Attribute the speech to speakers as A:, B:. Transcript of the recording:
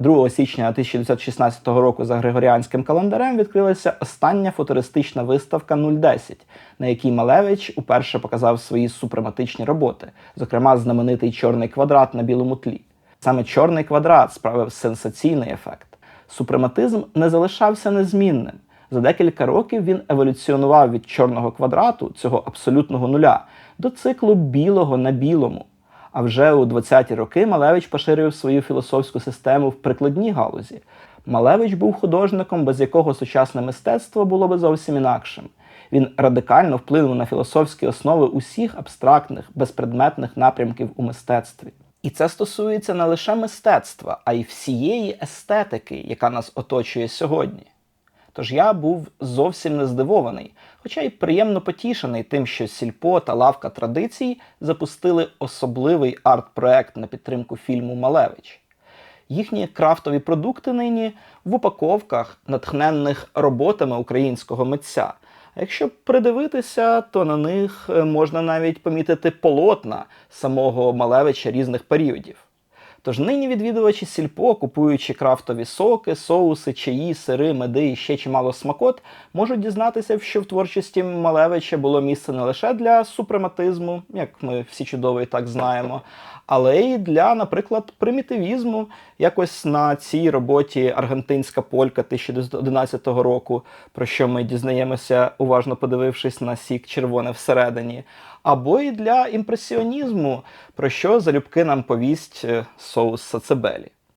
A: 2 січня 1916 року за Григоріанським календарем відкрилася остання футуристична виставка 010, на якій Малевич уперше показав свої супрематичні роботи, зокрема знаменитий чорний квадрат на білому тлі. Саме чорний квадрат справив сенсаційний ефект. Супрематизм не залишався незмінним. За декілька років він еволюціонував від чорного квадрату, цього абсолютного нуля, до циклу білого на білому. А вже у 20-ті роки Малевич поширював свою філософську систему в прикладній галузі. Малевич був художником, без якого сучасне мистецтво було би зовсім інакшим. Він радикально вплинув на філософські основи усіх абстрактних, безпредметних напрямків у мистецтві. І це стосується не лише мистецтва, а й всієї естетики, яка нас оточує сьогодні. Тож я був зовсім не здивований, хоча й приємно потішений тим, що Сільпо та лавка традицій запустили особливий арт-проект на підтримку фільму Малевич. Їхні крафтові продукти нині в упаковках, натхненних роботами українського митця. А якщо придивитися, то на них е, можна навіть помітити полотна самого Малевича різних періодів. Тож нині відвідувачі сільпо, купуючи крафтові соки, соуси, чаї, сири, меди і ще чимало смакот, можуть дізнатися, що в творчості Малевича було місце не лише для супрематизму, як ми всі чудово і так знаємо, але й для, наприклад, примітивізму. Якось на цій роботі Аргентинська полька 1911 року, про що ми дізнаємося, уважно подивившись на сік червоне всередині, або й для імпресіонізму, про що залюбки нам повість е, соус сацебелі.